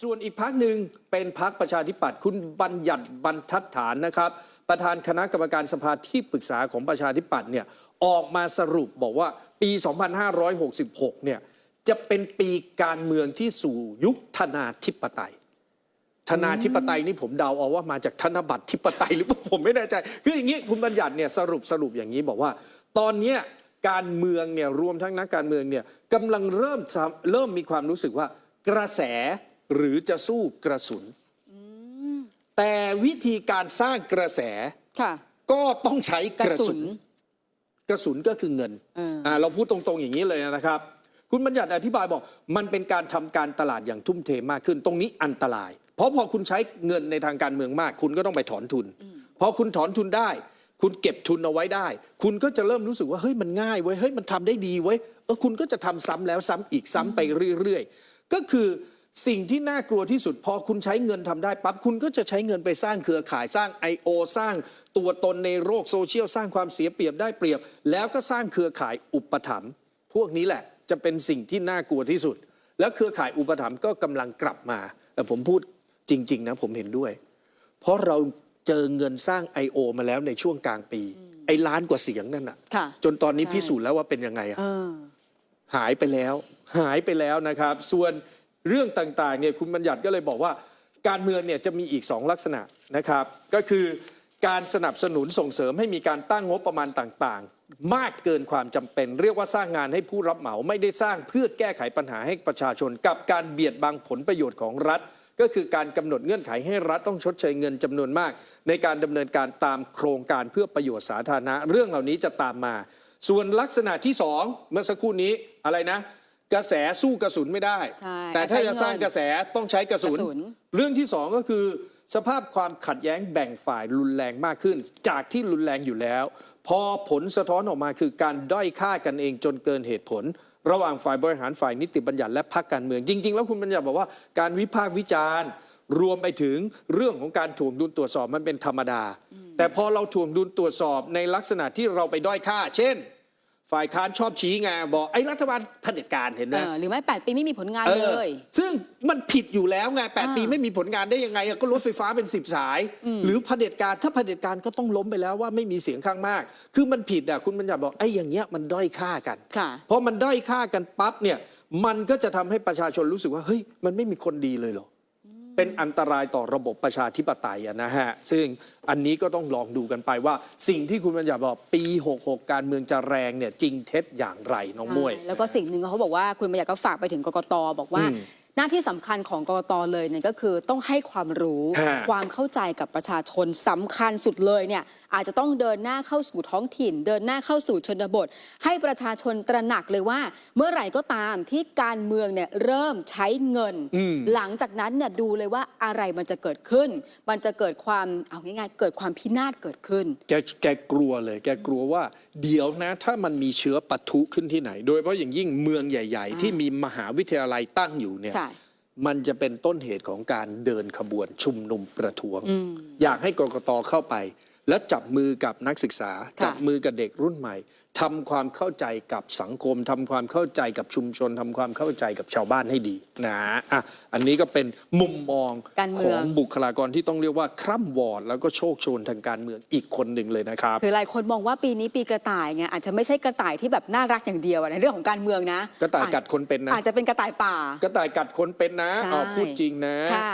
ส่วนอีกพักหนึ่งเป็นพักประชาธิปัตย์คุณบัญญัติบรรทัดฐานนะครับ ประธานคณะกรรมการสภาที่ปรึกษาของประชาธิปัตย์เนี่ยออกมาสรุปบอกว่าปี 2566 เนี่ยจะเป็นปีการเมืองที่สู่ยุคธนาธิปไตย ธนาธิปไตยนี่ผมเดาเอาว่ามาจากธนบัตรธิปไตยหรือเปล่าผมไม่แน่ใจ คืออย่างนี้คุณบัญญัติเนี่ยสรุปสรุปอย่างนี้บอกว่า ตอนเนี้ยการเมืองเนี่ยรวมทั้งนักการเมืองเนี่ยกำลังเริ่มเริ่มมีความรู้สึกว่ากระแส หรือจะสู้กระสุน แต่วิธีการสร้างกระแสค่ะก็ต้องใช้กกระระสุสุนนกระสุนก็คือเงินเอออ่าเราพูดตรงๆอย่างนี้เลยนะครับ คุณบัญญัติอธิบายบอก มันเป็นการทำการตลาดอย่างทุ่มเทมากขึ้น ตรงนี้อันตราย เพราะพอคุณใช้เงินในทางการเมืองมาก คุณก็ต้องไปถอนทุนพอคุณถอนทุนได้ คุณเก็บทุนเอาไว้ได้ คุณก็จะเริ่มรู้สึกว่าเฮ้ยมันง่ายเว้ยเฮ้ยมันทำได้ดีเว้ยเออคุณก็จะทำซ้ำแล้วซ้ำอีกซ้ำไปเรื่อยๆ ก็คือ สิ่งที่น่ากลัวที่สุดพอคุณใช้เงินทำได้ปั๊บคุณก็จะใช้เงินไปสร้างเครือข่ายสร้าง I.O. สร้างตัวตนในโลกโซเชียลสร้างความเสียเปรียบได้เปรียบ แล้วก็สร้างเครือข่ายอุปถัมภ์พวกนี้แหละจะเป็นสิ่งที่น่ากลัวที่สุด แล้วเครือข่ายอุปถัมภ์ก็กำลังกลับมาแต่ผมพูดจริง ๆ นะผมเห็นด้วย เพราะเราเจอเงินสร้าง I.O. มาแล้วในช่วงกลางปี ไอ้ล้านกว่าเสียงนั่นน่ะค่ะ จนตอนนี้ใช่พิสูจน์แล้วว่าเป็นยังไงอะเออหายไปแล้ว หายไปแล้วนะครับ ส่วน เรื่องต่างๆเนี่ยคุณบัญญัติก็เลยบอกว่า การเมืองเนี่ยจะมีอีก 2 ลักษณะนะครับ ก็คือการสนับสนุนส่งเสริมให้มีการตั้งงบประมาณต่างๆ มากเกินความจำเป็น เรียกว่าสร้างงานให้ผู้รับเหมาไม่ได้สร้างเพื่อแก้ไขปัญหาให้ประชาชน กับการเบียดบังผลประโยชน์ของรัฐ ก็คือการกำหนดเงื่อนไขให้รัฐต้องชดเชยเงินจำนวนมาก ในการดำเนินการตามโครงการเพื่อประโยชน์สาธารณะ เรื่องเหล่านี้จะตามมา ส่วนลักษณะที่สองเมื่อสักครู่นี้อะไรนะ กระแสสู้กระสุนไม่ได้ ใช่แต่ถ้าใช้จะสร้างเงินกระแสต้องใช้กระสุน กระสุน เรื่องที่สองก็คือ สภาพความขัดแย้งแบ่งฝ่ายรุนแรงมากขึ้น จากที่รุนแรงอยู่แล้ว พอผลสะท้อนออกมาคือการด้อยค่ากันเองจนเกินเหตุผล ระหว่างฝ่ายบริหารฝ่ายนิติบัญญัติและพรรคการเมืองจริง ๆ แล้วคุณบัญญัติบอกว่าการวิพากษ์วิจารณ์ รวมไปถึงเรื่องของการถ่วงดุลตรวจสอบมันเป็นธรรมดา แต่พอเราถ่วงดุลตรวจสอบในลักษณะที่เราไปด้อยค่า เช่น ฝ่ายค้านชอบชี้ไงบอกไอ้รัฐบาลเผด็จการเห็นไหมเออหรือไม่ 8 ปีไม่มีผลงานเอเลอยซึ่งมันผิดอยู่แล้วไงแปดอ่าปีไม่มีผลงานได้ยังไงอะก็รถไฟฟ้าเป็นสิบสาย หรือเผด็จการถ้าเผด็จการก็ต้องล้มไปแล้วว่าไม่มีเสียงข้างมาก คือมันผิดอะคุณบัญญัติบอกไอ้อย่างเงี้ยมันด้อยค่ากันค่ะเพราะมันด้อยค่ากันปั๊บเนี่ยมันก็จะทำให้ประชาชนรู้สึกว่าเฮ้ยมันไม่มีคนดีเลยเหรออ เป็นอันตรายต่อระบบประชาธิปไตยอะนะฮะ ซึ่งอันนี้ก็ต้องลองดูกันไปว่า สิ่งที่คุณบัญญัติบอกปี 66 การเมืองจะแรงเนี่ยจริงเท็จอย่างไรน้องมวยใช่แล้วก็สิ่งหนึ่งเขาบอกว่าคุณบัญญัติก็ฝากไปถึงกกตบอกว่าอืมหน้าที่สำคัญของกกตเลยเนี่ยก็คือต้องให้ความรู้ฮะความเข้าใจกับประชาชนสำคัญสุดเลยเนี่ย อาจจะต้องเดินหน้าเข้าสู่ท้องถิ่น เดินหน้าเข้าสู่ชนบท ให้ประชาชนตระหนักเลยว่า เมื่อไหร่ก็ตามที่การเมืองเนี่ยเริ่มใช้เงินอืมหลังจากนั้นเนี่ยดูเลยว่าอะไรมันจะเกิดขึ้น มันจะเกิดความเอาง่ายๆเกิดความพินาศเกิดขึ้น แกแกกลัวเลย แกกลัวว่าเดี๋ยวนะถ้ามันมีเชื้อปะทุขึ้นที่ไหน โดยเฉพาะอย่างยิ่งเมืองใหญ่ ๆ ที่มีมหาวิทยาลัยตั้งอยู่เนี่ยใช่มันจะเป็นต้นเหตุของการเดินขบวนชุมนุมประท้วงอืมอยากให้กกตเข้าไป แล้วจับมือกับนักศึกษาค่ะจับมือกับเด็กรุ่นใหม่ทำความเข้าใจกับสังคมทำความเข้าใจกับชุมชนทำความเข้าใจกับชาวบ้านให้ดีนะอะอันนี้ก็เป็นมุมมองการเมืขอองงบุคลากรที่ต้องเรียกว่าคร่ำวอด แล้วก็โชคโชนทางการเมืองอีกคนหนึ่งเลยนะครับคือหลายคนมองว่าปีนี้ปีกระต่ายไงอาจจะไม่ใช่กระต่ายที่แบบน่ารักอย่างเดียวอะในเรื่องของการเมืองนะ กระต่ายกัดคนเป็นนะอาจจะเป็นกระต่ายป่า กระต่ายกัดคนเป็นนะใช่อ๋อพูดจริงนะค่ะ